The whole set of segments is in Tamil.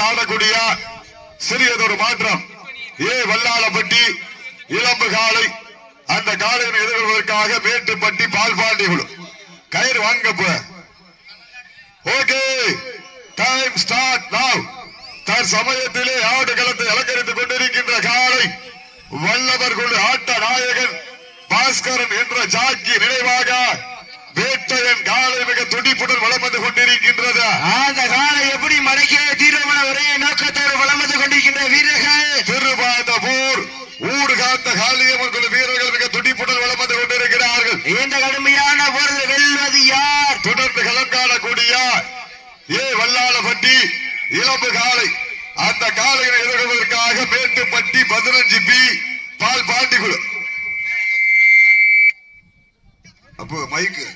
தொடர்ந்து ஆடக்கூடிய சிறியதொரு மாற்றம். ஏ வல்லாளப்பட்டி இளம்பு காலை அந்த காலையினை எதிர்கொள்வதற்காக மேட்டுப்பட்டி பால்பாண்டி குழு கயிறு வாங்க ஓகே. டைம் ஸ்டார்ட் நவ் தற்சமயத்திலே ஆடு களத்தை அலங்கரித்துக் கொண்டிருக்கின்ற காலை வல்லவர் குழு ஆட்ட நாயகன் பாஸ்கரன் என்ற ஜாக்கி நினைவாக வேட்டையன் காலை மிக துடிப்புடன் வளம் வந்து கொண்டிருக்கின்றது. அந்த காலை எப்படி மடக்கிய தீர்வன ஒரே நோக்கத்தோடு வளம் வந்து கொண்டிருக்கின்ற வீரர்கள்? திருவாதபூர் ஊடு காத்த காளியம்மன் குழு வீரர்கள் மிக துடிப்புடன் வளம் வந்து கொண்டிருக்கிறார்கள். இந்த கடுமையான போரில் வெல்வது யார்? தொடர்ந்து களம் காணக்கூடிய ஏ வல்லாளப்பட்டி இளம்பு காலை அந்த காலையை எதிர்கொள்வதற்காக மேட்டுப்பட்டி பதினஞ்சு பி பால் பாண்டிக்குழு அப்போ மைக்கு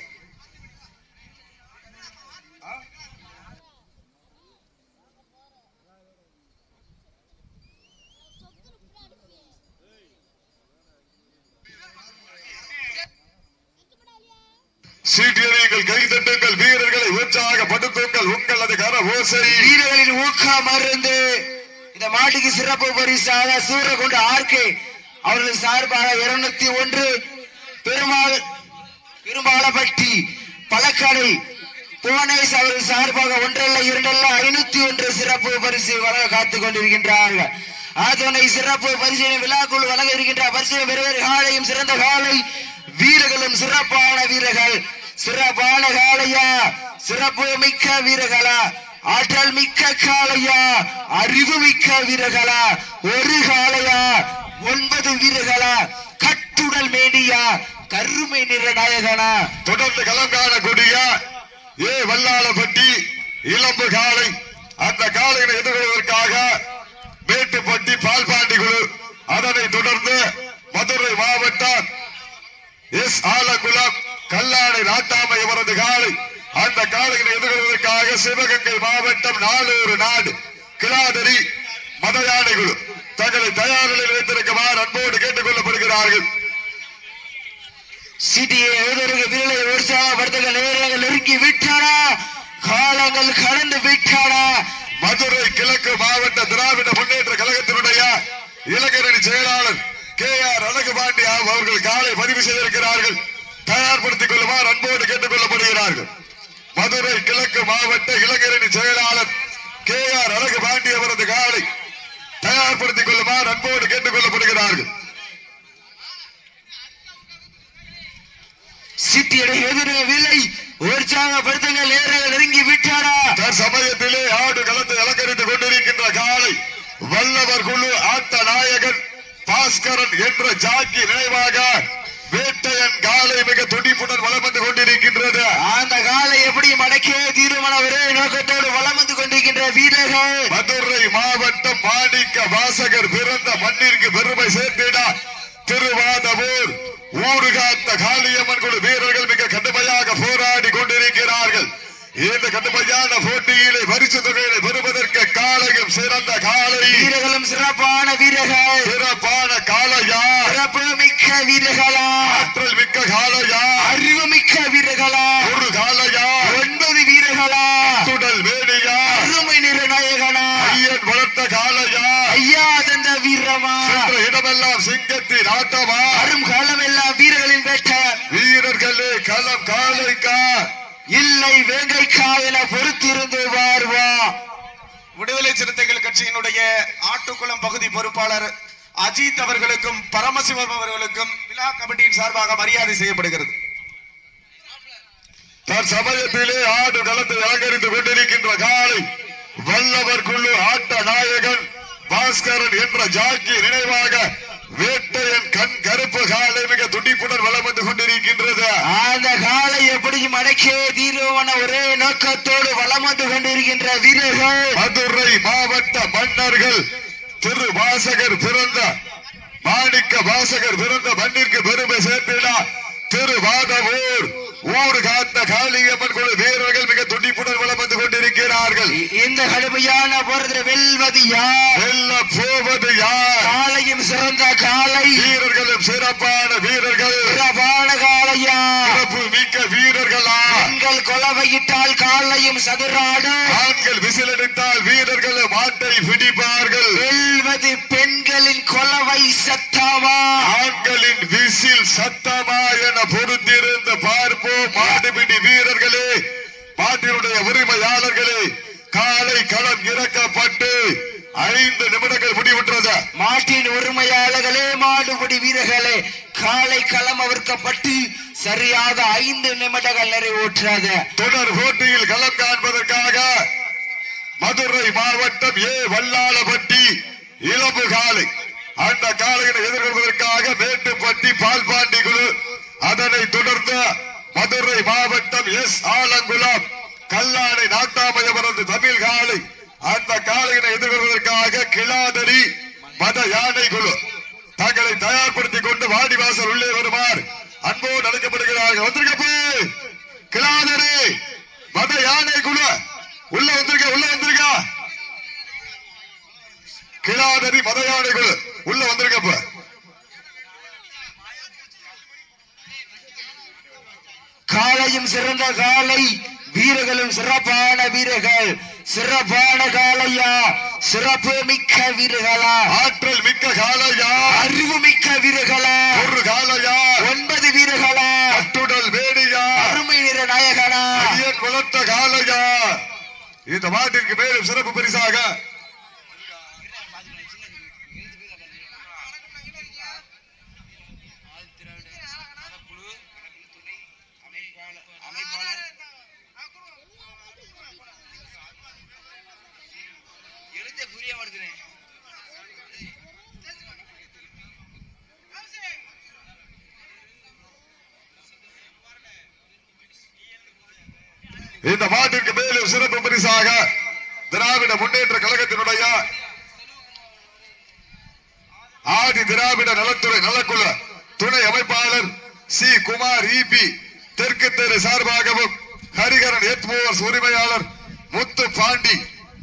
சீட்டியடியுங்கள் கைதட்டுங்கள் வீரர்களை உற்சாகப்படுத்துங்கள் உங்களது கர ஓசை. வீரர்களின் ஊக்கம் மருந்து. இந்த மாட்டுக்கு சிறப்பு பரிசாக சூரகுண்டு ஆர்கே அவர்கள் சார்பாக இருநூத்தி ஒன்று பெருமாள் பெருமாளப்பட்டி பழக்கடை புவனேஷ் அவர்கள் சார்பாக ஒன்றல்ல இரண்டல்ல ஐநூத்தி ஒன்று சிறப்பு பரிசு வழங்க காத்துக் கொண்டிருக்கின்றார்கள். அதனை சிறப்பு பரிசீலனை விழாக்குள் வழங்க இருக்கின்ற பரிசீலனை பெறுவர் காலையும் சிறந்த காலை. வீரர்களும் சிறப்பான வீரர்கள். சிறப்பான காளையா சிறப்பு மிக்க வீரர்களா ஆற்றல் மிக்க காளையா அறிவு மிக்க வீரர்களா ஒரு காளையா ஒன்பது வீரர்களா கட்டுடல் மேடியா கருமை நிற நாயகனா. தொடர்ந்து கலங்கான கொடியா ஏ வல்லாளப்பட்டி இளம்பு காலை அந்த காலையினை எதிர்கொள்வதற்காக மேட்டுப்பட்டி பால்பாண்டி குழு அதனை தொடர்ந்து மதுரை மாவட்டம் எஸ் ஆலங்குளம் கல்லாடை நாட்டாமை அவரது காலை அந்த காலையினை எதிர்கொள்வதற்காக சிவகங்கை மாவட்டம் நாளூறு நாடு. கிளாதரி மதயானை குழு தங்களை தயார் நிலையில் வைத்திருக்குமாறு அன்போடு கேட்டுக் கொள்ளப்படுகிறார்கள். சிட்டியை எழுதருக்கு விரலை உற்சாகப்படுத்துக நேரங்கள் நெருங்கி விட்டானா காலங்கள் கடந்து விட்டானா மதுரை கிழக்கு மாவட்ட திராவிட முன்னேற்ற கழகத்தினுடைய இளைஞரணி செயலாளர் கே ஆர் அழகுபாண்டி அவர்கள் காலை பதிவு செய்திருக்கிறார்கள். தயார்படுத்திக் கொள்ளுமாறு அன்போடு கேட்டுக் கொள்ளப்படுகிறார்கள் மதுரை கிழக்கு மாவட்ட இளைஞரணி செயலாளர் கே ஆர் அழகுபாண்டி அவரது காலை தயார்படுத்திக் கொள்ளுமாறு அன்போடு கேட்டுக் கொள்ளப்படுகிறார்கள் சிட்டியை எழுதுற விலை உற்சாகப்படுத்துங்க நேரங்கள் நெருங்கி விட்டானா தற்சமயத்திலே ஆடு களத்தை அலங்கரித்துக் கொண்டிருக்கின்ற காலை வல்லவர் குழு ஆட்ட நாயகன் பாஸ்கரன் என்ற ஜாக்கி நினைவாக வேட்டையன் காலை மிக துடிப்புடன் வலம் வந்து கொண்டிருக்கின்றது. அந்த காலை எப்படி மடக்கே தீர்மானம் ஒரே நோக்கத்தோடு வளம் வந்து கொண்டிருக்கின்ற வீரர்கள். மதுரை மாவட்டம் மாணிக்க வாசகர் பிறந்த மண்ணிற்கு பெருமை சேர்த்திட திருவாதவூர் ஊறுகாத்த காளியம்மன் குழு வீரர்கள் மிக கடுமையாக போராடி கொண்டிருக்கிறார்கள். இந்த கடுமையான போட்டியிலே பரிசு தொகையை பெறுவதற்கு காலையும் சிறந்த காலை. வீரர்களும் சிறப்பான வீரர்கள். சிறப்பான காளையா சிறப்பு மிக்க வீரர்களா. ஆற்றல் மிக்க காளையா அறிவு மிக்க வீரர்களா. ஒரு காளையா ஒன்பது வீரர்களா. துடல் வேடியா. அருமை நிற நாயகனா. ஐயன் வளர்த்த காளையா ஐயா தந்த வீரமா. இடமெல்லாம் சிங்கத்தின் ஆட்டமா. அரும் காலம் எல்லாம் வீரர்களின் வேட்ட. வீரர்களே களம் காளைக்கா இல்லை வேங்கைக்கா என பொறுத்திருந்து வாழ்வா விடுதலை சிறுத்தைகள் கட்சியினுடைய ஆட்டுக்குளம் பகுதி பொறுப்பாளர் அஜித் அவர்களுக்கும் பரமசிவம் அவர்களுக்கும் விழா கமிட்டியின் சார்பாக மரியாதை செய்யப்படுகிறது. தற்சமயத்திலே ஆடு களத்தை அலங்கரித்துக் கொண்டிருக்கின்ற காலை வல்லவர் குழு ஆட்ட நாயகன் பாஸ்கரன் என்ற ஜாக்கி நினைவாக வேட்டையன் கண் கருப்பு காலை மிக துடிப்புடன் வலம் வந்து கொண்டிருக்கின்றது. அந்த காலை எப்படி மடக்கே தீர்வான ஒரே நோக்கத்தோடு வளம் வந்து கொண்டிருக்கின்ற வீரர்கள். மதுரை மாவட்ட மன்னர்கள் திரு வாசகர் பிறந்த மாணிக்க வாசகர் பிறந்த மண்ணிற்கு பெருமை சேர்த்திடா திரு வாதவூர் ஊர் காத்த காளியம்மன் குழு வீரர்கள் மிக துடிப்புடன் வலம் வந்து கொண்டிருக்கிறார்கள். இந்த கடுமையான போராட்டத்தில் வெல்வது யார்? வெல்ல போவது யார்? காலையும் சிறந்த காலை வீரர்களும் சிறப்பான வீரர்கள். சிறப்பான காளையா? சிறப்பு மிக்க வீரர்களா? பெண்கள் கொலவையிட்டால் காலையும் சதுராடும் ஆண்கள் விசிலடித்தால் வீரர்கள் மாட்டை பிடிப்பார்கள். வெல்வது பெண்களின் கொலவை சத்தமா? ஆண்களின் விசில் சத்தமா என பொறுத்திருந்து பார்ப்போம். மாடுபிடி வீரர்களே மாட்டினுடைய உரிமையாளர்களே காலை களம் இறக்கப்பட்டு ஐந்து நிமிடங்கள் முடிவுற்றது. மாட்டின் உரிமையாளர்களே மாடுபிடி வீரர்களே காலை களம் அவிர்க்கப்பட்டு சரியாக ஐந்து நிமிடங்கள் நிறைவுற்றது. தொடர் போட்டியில் களம் காண்பதற்காக மதுரை மாவட்டம் ஏ வல்லாளப்பட்டி இளம்பு காலை அந்த காலையினை எதிர்கொள்வதற்காக மேட்டுப்பட்டி பால்பாண்டி குழு அதனை தொடர்ந்து மதுரை மாவட்டம் எஸ். ஆலங்குளம். கல்லாடை நாட்டாமயபுரத்து தமிழ் காலை அந்த காலையினை எதிர்கொள்வதற்காக கிளாதரி மத யானை குழு தங்களை தயார்படுத்திக் கொண்டு வாடிவாசல் உள்ளே வருமாறு அன்போடு அழைக்கப்படுகிறார்கள். வந்திருக்கப்போ கிளாதரி மத யானை குழு உள்ள வந்திருக்க உள்ள வந்திருக்கா. கிளாதரி மத யானை குழு உள்ள வந்திருக்கப்ப காலையும் சிறந்த காலை வீரர்களும் சிறப்பான வீரர்கள். சிறப்பான காளையா? சிறப்பு மிக்க வீரர்களா? ஆற்றல் மிக்க காலையா அறிவு மிக்க வீரர்களா? ஒரு காலையா ஒன்பது வீரர்களா? அட்டுடல் வேடியா அருமை நிற நாயகனா? வளர்த்த காலையா இந்த மாட்டிற்கு மேலும் சிறப்பு பரிசாக இந்த மாட்டிற்கு மேலும் சிறப்பு பரிசாக திராவிட முன்னேற்ற கழகத்தினுடைய ஆதி திராவிட நலத்துறை நலக்குழு துணை அமைப்பாளர் சி. குமார் இபி தெற்கு தெரு சார்பாகவும் ஹரிகரன் எத்மோவர்ஸ் உரிமையாளர் முத்து பாண்டி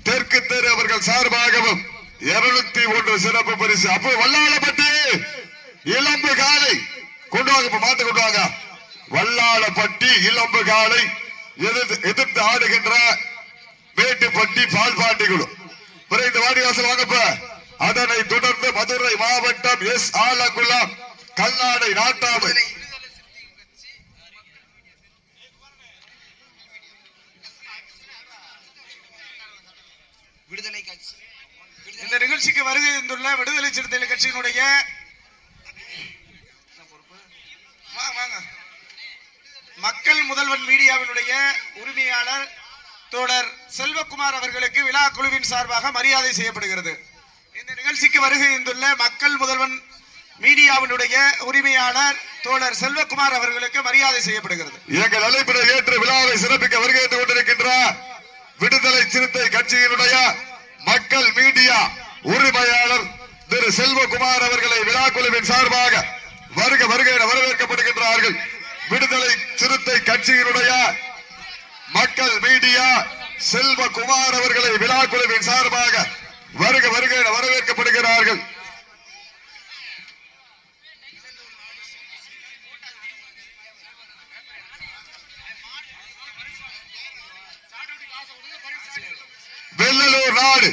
தெற்கு தெரு அவர்கள் சார்பாகவும் இருநூத்தி ஒன்று சிறப்பு பரிசு. அப்போ வல்லாளப்பட்டி இளம்பு காலை கொண்டு வாங்க மாத்து கொண்டு வாங்க. வல்லாளப்பட்டி இளம்பு காலை எதிர்த்து ஆடுகின்ற மேட்டுப்பட்டி பால்பாண்டி குழு விரைந்து வாடிவாசல் வாங்கப்ப அதனை தொடர்ந்து மதுரை மாவட்டம் எஸ். ஆலங்குளம் கல்லாடை நாட்டாமை. விடுதலை கட்சி. இந்த நிகழ்ச்சிக்கு வருகை தந்துள்ள விடுதலை சிறுத்தைகள் கட்சியினுடைய. மக்கள் முதல்வன் மீடியாவினுடைய உரிமையாளர் தோழர் செல்வகுமார் அவர்களுக்கு விழா குழுவின் சார்பாக மரியாதை செய்யப்படுகிறது. இந்த நிகழ்ச்சிக்கு வருகை இருந்துள்ள மக்கள் முதல்வன் மீடியாவினுடைய உரிமையாளர் தோழர் செல்வகுமார் அவர்களுக்கு மரியாதை செய்யப்படுகிறது. எங்கள் அழைப்பினை ஏற்று விழாவை சிறப்பிக்க வருகை கொண்டிருக்கின்ற விடுதலை சிறுத்தை கட்சியினுடைய மக்கள் மீடியா உரிமையாளர் திரு செல்வகுமார் அவர்களை விழா குழுவின் சார்பாக வருக வருக என வரவேற்கப்படுகின்றார்கள். விடுதலை சிறுத்தை கட்சியினுடைய மக்கள் மீடியா செல்வகுமார் அவர்களை விழா குழுவின் சார்பாக வருக வருக என வரவேற்கப்படுகிறார்கள். வெள்ளலூர் நாடு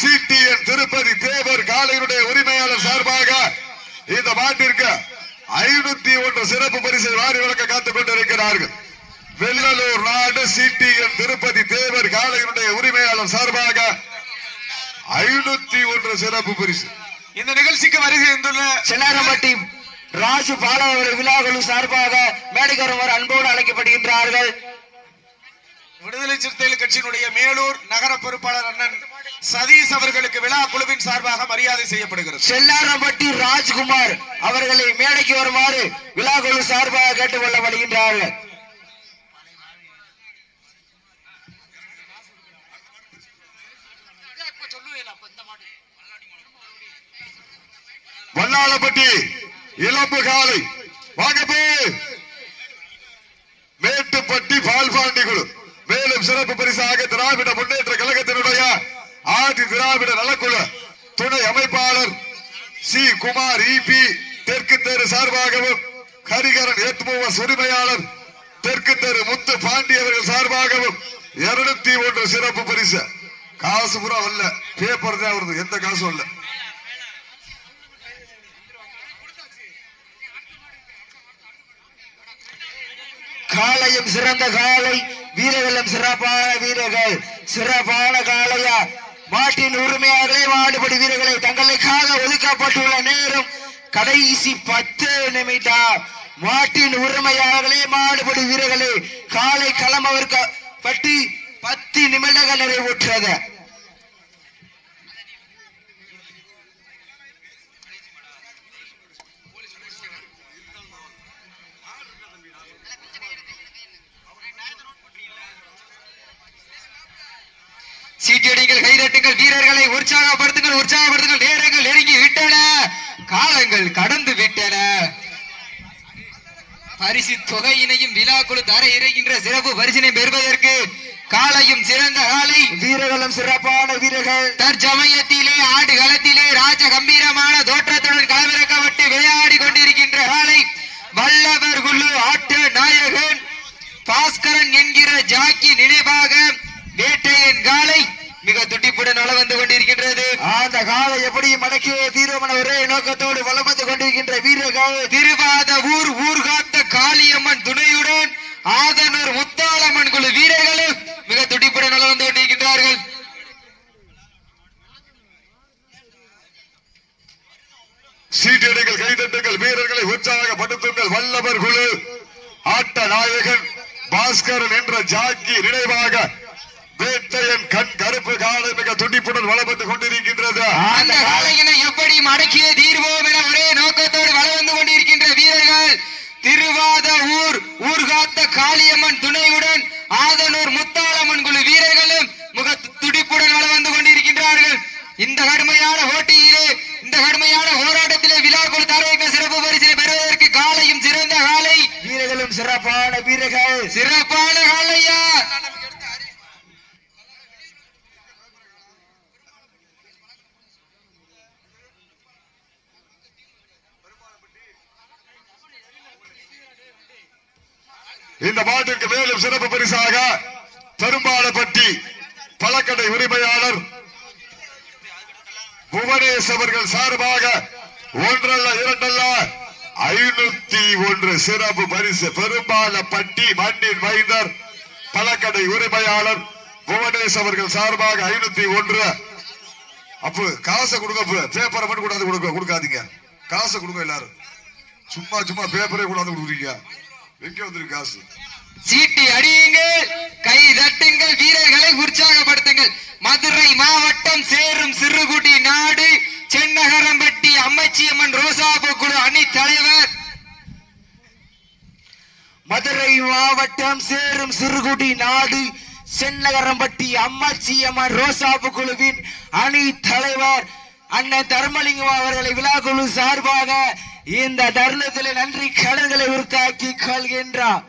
சிடிஎன் திருப்பதி தேவர் காலையினுடைய உரிமையாளர் சார்பாக இந்த மாட்டிற்கு ஐநூத்தி ஒன்று சிறப்பு பரிசு வாரி வழங்க காத்துக் கொண்டிருக்கிறார்கள். வெள்ளலூர் நாடு சிடிஎன் திருப்பதி தேவர் காலையினுடைய உரிமையாளர் சார்பாக ஐநூத்தி ஒன்று சிறப்பு பரிசு. இந்த நிகழ்ச்சிக்கு வருகை தந்துள்ள சென்னாரம்பட்டி ராஜு பாலாவர்கள் விழாக்குழு சார்பாக மேடைக்காரவர் அன்போடு அழைக்கப்படுகின்றார்கள். விடுதலை சிறுத்தைகள் கட்சியினுடைய மேலூர் நகர பொறுப்பாளர் அண்ணன் சதீஷ் அவர்களுக்கு விழா குழுவின் சார்பாக மரியாதை செய்யப்படுகிறது. செல்லாரம்பட்டி ராஜ்குமார் அவர்களை மேடைக்கு வருமாறு விழாக்குழு சார்பாக கேட்டுக் கொள்ளப்படுகின்றார்கள் இளம்பு காலை வாங்க மேட்டுப்பட்டி பால்பாண்டி குழு மேலும் சிறப்பு பரிசாக திராவிட முன்னேற்ற கழகத்தினுடைய ஆதி திராவிட நலக்குழு துணை அமைப்பாளர் சி. குமார் இபி தெற்கு தெரு சார்பாகவும் ஹரிகரன் எத்மூவஸ் உரிமையாளர் தெற்கு தெரு முத்து பாண்டி அவர்கள் சார்பாகவும் இருநூத்தி ஒன்று சிறப்பு பரிசு. காசு பூரா வரல. பேப்பர் தான் வருது. எந்த காசும் இல்லை காளையும் சிறந்த காளை வீரர்களும் சிறப்பான வீரர்கள் சிறப்பான காளையா. மாட்டின் உரிமையாளர்களே மாடுபடி வீரர்களை தங்களுக்காக ஒதுக்கப்பட்டுள்ள நேரம் கடைசி பத்து நிமிடம். மாட்டின் உரிமையாளர்களே மாடுபடி வீரர்களே காலை களம் அவருக்கு பட்டி பத்து நிமிடங்கள் நிறைவுற்றது. சீட்டியடிங்கள் கைதட்டுங்கள் வீரர்களை உற்சாகப்படுத்துங்கள் உற்சாகப்படுத்துங்கள். நேரங்கள் நெருங்கி விட்டன. காலங்கள் கடந்து விட்டன. பரிசு தொகையினையும் விழாக்குழு தர இருக்கின்ற சிறப்பு பரிசினை பெறுவதற்கு காலையும் சிறந்த காலை. வீரர்களும் சிறப்பான வீரர்கள். தற்சமயத்திலே ஆடு களத்திலே ராஜ கம்பீரமான தோற்றத்துடன் களமிறக்கப்பட்டு விளையாடி கொண்டிருக்கின்ற காலை. வல்லவர் குழு ஆட்ட நாயகன் பாஸ்கரன் என்கிற ஜாக்கி நினைவாக வேட்டையன் காலை. மிக துடிப்புடன் வளம் வந்து கொண்டிருக்கின்றது. அந்த காலை எப்படி மடக்கிய தீர்வமன ஒரே நோக்கத்தோடு வலம் வந்து கொண்டிருக்கின்ற வீரர்கள். திருவாத ஊர் ஊர்காத்த காளியம்மன் துணையுடன் ஆதனூர் முத்தாளம்மன் குழு வீரர்களும் மிக துடிப்புடன் வளம் வந்து கொண்டிருக்கின்றார்கள். சீட்டடிகள் கைதட்டுங்கள் வீரர்களை உற்சாகப்படுத்துங்கள். வல்லவர் குழு ஆட்ட நாயகன் பாஸ்கரன் என்ற ஜாக்கி நினைவாக வேட்டையன் கண் கருப்பு காலை மிக துடிப்புடன் வளம் வந்து கொண்டிருக்கின்றது. அந்த காளையினை எப்படி மடக்கிய தீர்வோம் என ஒரே நோக்கத்தோடு வளம் வந்து கொண்டிருக்கின்ற வீரர்கள் திருவாத ஊர் ஊர்காத்த காளியம்மன் துணையுடன் ஆதனூர் முத்தாளம்மன் குழு வீரர்களும் முக துடிப்புடன் வளம் வந்து கொண்டிருக்கின்றார்கள். இந்த கடுமையான போட்டியிலே இந்த கடுமையான போராட்டத்திலே விழா குழு தரவைக்க சிறப்பு பரிசினை பெறுவதற்கு காலையும் சிறந்த காலை. வீரர்களும் சிறப்பான வீரர்கள். சிறப்பான காலையா இந்த பாட்டிற்கு மேலும் சிறப்பு பரிசாக பெரும்பாலப்பட்டி பழக்கடை உரிமையாளர் புவனேஷ் அவர்கள் சார்பாக ஒன்றல்ல இரண்டல்ல ஐநூத்தி ஒன்று சிறப்பு பரிசு. பெரும்பாலப்பட்டி மண்ணின் மைந்தர் பழக்கடை உரிமையாளர் புவனேஷ் அவர்கள் சார்பாக ஐநூத்தி ஒன்று. அப்போ காசை கொடுங்க பேப்பரை மட்டும் கூடாது கொடுக்க கொடுக்காதீங்க. காசை கொடுங்க எல்லாரும். சும்மா சும்மா பேப்பரே கொண்டாந்து கொடுக்குறீங்க. எங்க காசு? சீட்டி அடியுங்கள் கை தட்டுங்கள் வீரர்களை உற்சாகப்படுத்துங்கள். மதுரை மாவட்டம் சேரும் சிறுகுடி நாடு சென்னகரம்பட்டி அம்மச்சியம்மன் ரோசாபு குழு அணி தலைவர். மதுரை மாவட்டம் சேரும் சிறுகுடி நாடு சென்னகரம்பட்டி அம்மாச்சியம்மன் ரோசாப்பு குழுவின் அணி தலைவர். அண்ணன் தர்மலிங்கம் அவர்களை விழா குழு சார்பாக இந்த தருணத்தில் நன்றி கடன்களை உருத்தாக்கி கொள்கின்றார்.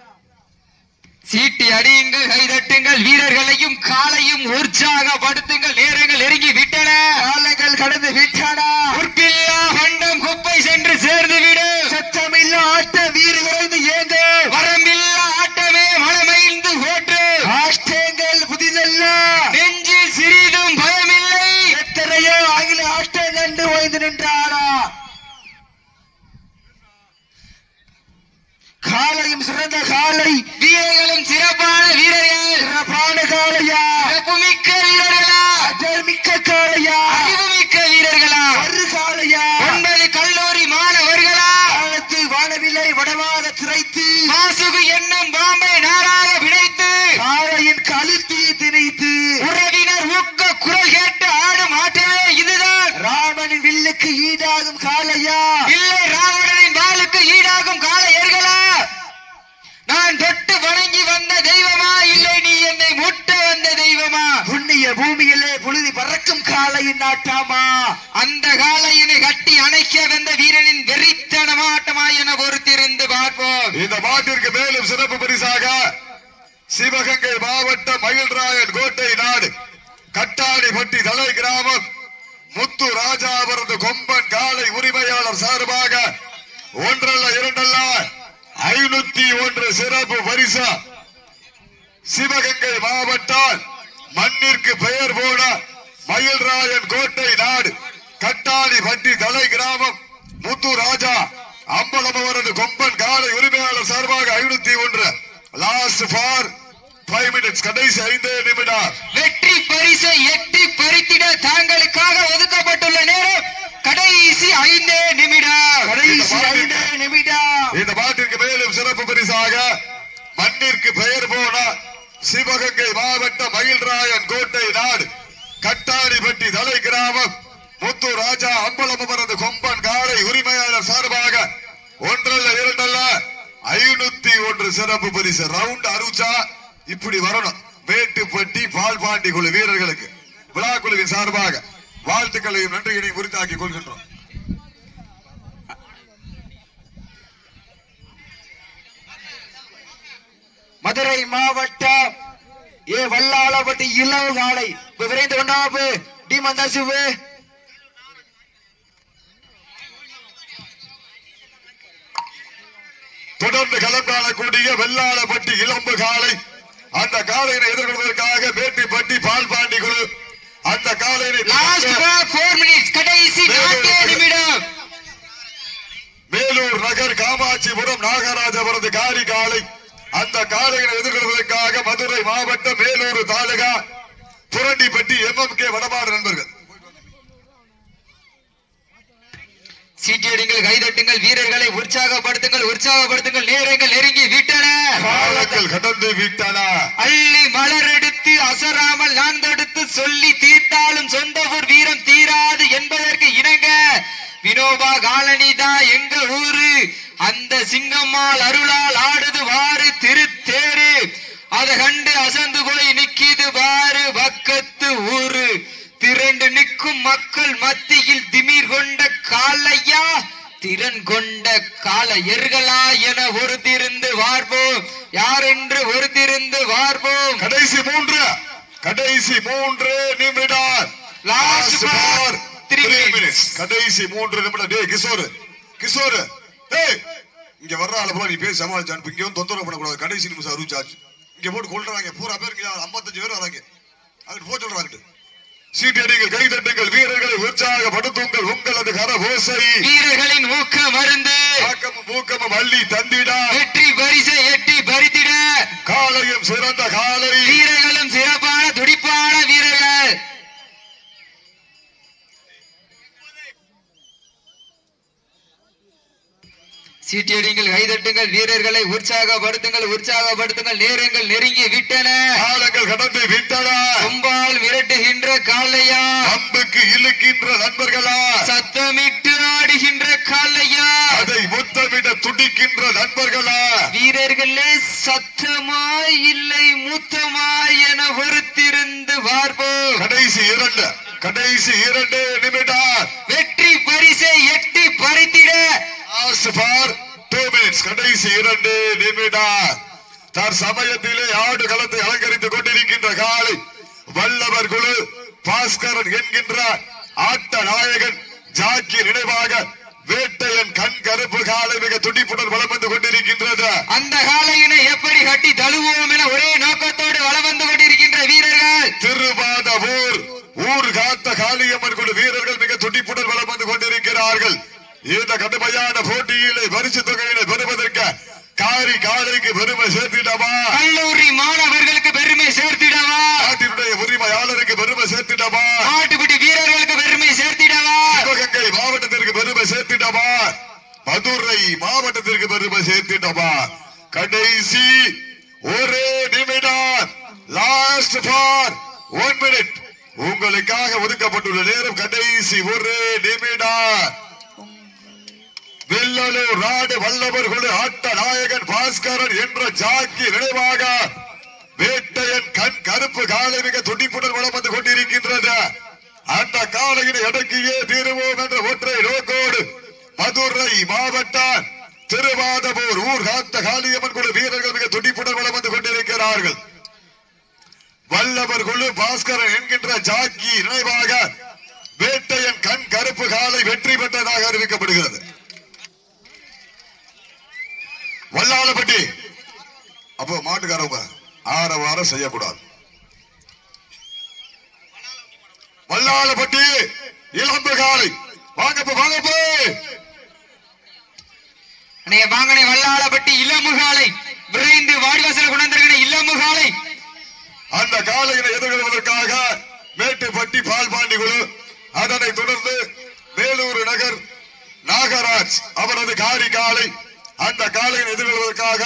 சீட்டி அடியுங்கள் கை தட்டுங்கள் வீரர்களையும் காலையும் உற்சாகப்படுத்துங்கள் நேரங்கள் நெருங்கி விட்டன. காலங்கள் கடந்து விட்டன. உற்பில்லா பண்டம் குப்பை சென்று சேர்ந்து விடு. சத்தமில்லா ஆட்ட வீரர்கள் ஏந்து. வரம்பில்லா ஆட்டமே மழமைந்து போற்று நின்றாரா காலையும் சிறந்த காலை. வீரர்களும் சிறப்பான வீரர்கள். சிறப்பான காளையா சிறப்புமிக்க வீரர்களா? அஜர் மிக்க காளையா அறிவுமிக்க வீரர்களா? ஒரு காளையா ஒன்பது கல்லூரி மாணவர்களா? காலத்தில் வானவில்லை வடமாக திரைத்து புழுதி காலையின் ஆட்டாமா அந்த காளையினை கட்டி அணைக்க வந்த வீரனின் வெறித்தனமாட்டமா என பொறுத்திருந்து பார்ப்போம். இந்த பாட்டிற்கு மேலும் சிறப்பு பரிசாக சிவகங்கை மாவட்டம் மயில்ராயன் கோட்டை நாடு கட்டாணிப்பட்டி தலை கிராமம் முத்து ராஜா அவரது கொம்பன் காலை உரிமையாளர் சார்பாக ஒன்றல்ல இரண்டல்ல ஐநூத்தி ஒன்று சிறப்பு பரிசா சிவகங்கை மாவட்டம் மண்ணிற்கு பெயர் போன மயில்ராயன் கோட்டை நாடு கட்டாணி பட்டி தலை கிராமம் முத்து ராஜா அம்பலம் அவரது கொம்பன் காலை உரிமையாளர் சார்பாக ஐநூத்தி ஒன்று. லாஸ்ட் ஃபார் ஃபைவ் மினிட்ஸ் கடைசி ஐந்து நிமிடம். வெற்றி பரிசை எட்டி பறித்திட தாங்களுக்காக ஒதுக்கப்பட்டுள்ள நேரம் கடைசி ஐந்தே நிமிடம். கடைசி ஐந்து. நிமிடம். இந்த பாட்டிற்கு மேலும் சிறப்பு பரிசாக மண்ணிற்கு பெயர் போன சிவகங்கை மாவட்ட மயில்ராயன் கோட்டை நாடு கட்டாரிப்பட்டி தலை கிராமம். முத்து ராஜா அம்பலம் அவரது கொம்பன் காரை உரிமையாளர் சார்பாக ஒன்றல்ல இரண்டல்ல ஐநூத்தி ஒன்று சிறப்பு பரிசு. ரவுண்ட் அருச்சா இப்படி வரணும். மேட்டுப்பட்டி பால்பாண்டி குழு வீரர்களுக்கு. விழா குழுவின் சார்பாக வாழ்த்துக்களையும் நன்றியினையும் உரித்தாக்கிக் கொள்கின்றோம். மதுரை மாவட்டம் ஏ வல்லாளப்பட்டி இளவு காலை இப்ப விரைந்து கொண்டாப்பு டி மந்தாசிவு. தொடர்ந்து களம்காணக்கூடிய வெள்ளாளப்பட்டி இளம்பு காலை அந்த காலையினை எதிர்கொள்வதற்காக வேட்டிப்பட்டி பால்பாண்டி குழு. அந்த காலையினை கடைசி நிமிடம். மேலூர் நகர் காமாட்சிபுரம் நாகராஜ அவரது காரி காலை அந்த காலையினை எதிர்கொள்வதற்காக மதுரை மாவட்டம் Melur taluka Purandipatti M M K வடமாடு நண்பர்கள். சீட்டியடிங்கள் கைதட்டுங்கள் வீரர்களை உற்சாகப்படுத்துங்கள் உற்சாகப்படுத்துங்கள் நேரங்கள் நெருங்கி விட்டன. காலங்கள் கடந்து விட்டன. அள்ளி மலரெடுத்து அசராமல் நான் தொடுத்து சொல்லி தீர்த்தாலும் சொந்த ஊர் வீரம் தீராது என்பதற்கு இணங்க வினோபா காலனிதா எங்க ஊரு அந்த சிங்கம்மாள் அருளால் ஆடுது வாரு திருத்தேரு அத கண்டு அசந்து போய் நிக்கிது பாரு பக்கத்து ஊரு திரண்டு நிற்கும் மக்கள் மத்தியில் திமிர் கொண்ட காலையா திறன் கொண்ட காலையர்களா என ஒருத்திருந்து வார்ப்போம் யார் என்று ஒருத்திருந்து வார்ப்போம் கடைசி மூன்று. கடைசி மூன்று நிமிடம். Minutes. கடைசி மூன்று நிமிடம். டேய் கிஷோர். கிஷோர். இங்க வர்ற ஆளு நீ பேசி சமாளிச்சு அனுப்பு. இங்க வந்து தொந்தரவு பண்ணக்கூடாது. கடைசி நிமிஷம் அறிவிச்சாச்சு இங்க போட்டு கொள்றாங்க பூரா பேர் ஐம்பத்தஞ்சு பேர் வராங்க. அங்கிட்டு போக சொல்றாங்க சீட்டடிகள் கைதட்டுங்கள் வீரர்களை உற்சாகப்படுத்துங்கள். உங்களது கரபோசை வீரர்களின் ஊக்க மருந்து ஆக்கமும் ஊக்கமும் அள்ளி தந்திடா. வெற்றி பரிசை எட்டி பறித்திட. காலையும் சிறந்த காலை. வீரர்களும் சிறப்பான துடிப்பான வீரர்கள். சீட்டியடிங்கள் கைதட்டுங்கள் வீரர்களை உற்சாகப்படுத்துங்கள் உற்சாகப்படுத்துங்கள் நேரங்கள் நெருங்கி விட்டன. காலங்கள் கடந்து விட்டன. கொம்பால் மிரட்டுகின்ற காளையா அம்புக்கு இழுக்கின்ற நண்பர்களா? சத்தமிட்டு ஆடுகின்ற காளையா அதை முத்தமிட துடிக்கின்ற நண்பர்களா? வீரர்களே சத்தமா இல்லை மூத்தமா என பொறுத்திருந்து பார்ப்போம். கடைசி இரண்டு கடைசி இரண்டு நிமிடம். வெற்றி பரிசை எட்டி பறித்திட லாஸ்ட் ஃபார் டூ மினிட்ஸ் கடைசி இரண்டு நிமிடம். தற்சமயத்திலே ஆடு களத்தை அலங்கரித்துக் கொண்டிருக்கின்ற காலை வல்லவர் குழு பாஸ்கரன் என்கின்ற ஆட்ட நாயகன் ஜாக்கி நினைவாக வேட்டையன் கண் கருப்பு காலை மிக துடிப்புடன் வலம் வந்து கொண்டிருக்கின்றது. அந்த காளையினை எப்படி கட்டி தழுவோம் என ஒரே நோக்கத்தோடு வலம் வந்து கொண்டிருக்கின்ற வீரர்கள்? திருவாதவூர் ஊர் காத்த காளியம்மன் குழு வீரர்கள் மிக துடிப்புடன் வலம் வந்து கொண்டிருக்கிறார்கள். இந்த கடுமையான போட்டியிலே பரிசு தொகையினை பெறுவதற்கு காரி காலைக்கு பெருமை சேர்த்திடவா? கல்லூரி மாணவர்களுக்கு பெருமை சேர்த்திடவா? நாட்டினுடைய உரிமையாளருக்கு பெருமை சேர்த்திடவா? நாட்டுப்பட்டி வீரர்களுக்கு பெருமை சேர்த்திடவா? சிவகங்கை மாவட்டத்திற்கு பெருமை சேர்த்திடவா? மதுரை மாவட்டத்திற்கு பெருமை சேர்த்திடவா? கடைசி ஒரு நிமிடம். லாஸ்ட் ஃபார் ஒன் மினிட் உங்களுக்காக ஒதுக்கப்பட்டுள்ள நேரம் கடைசி ஒரு நிமிடம். வில்லலூர் நாடு வல்லவர் குழு ஆட்ட நாயகன் பாஸ்கரன் என்ற ஜாக்கி நினைவாக வேட்டையன் கண் கருப்பு காலை மிக துடிப்புடன் வளம் வந்து கொண்டிருக்கின்றது. அந்த காலையின் அடக்கியே தீருவோம் என்ற ஒற்றை நோக்கோடு மதுரை மாவட்ட திருவாதபூர் ஊர் காத்த காளியம்மன் குழு வீரர்கள் மிக துடிப்புடன் வளம் வந்து கொண்டிருக்கிறார்கள். வல்லவர் குழு பாஸ்கரன் என்கின்ற ஜாக்கி நினைவாக வேட்டையன் கண் கருப்பு காலை வெற்றி பெற்றதாக அறிவிக்கப்படுகிறது வல்லாளப்பட்டி அப்போ மாட்டுக்காரவங்க ஆரவாரம் செய்யக்கூடாது. வல்லாளப்பட்டி இளம்பு காலை வாங்கப்ப வாங்கப்போ வாங்கனை வல்லாளப்பட்டி இளமுகாலை விரைந்து வாடிவாசல குணந்திருக்கிற இளமுகாலை அந்த காளையினை எதிர்கொள்வதற்காக மேட்டுப்பட்டி பால்பாண்டி குழு அதனைத் தொடர்ந்து வேலூர் நகர் நாகராஜ் அவரது காரி காலை அந்த காளையினை எதிர்கொள்வதற்காக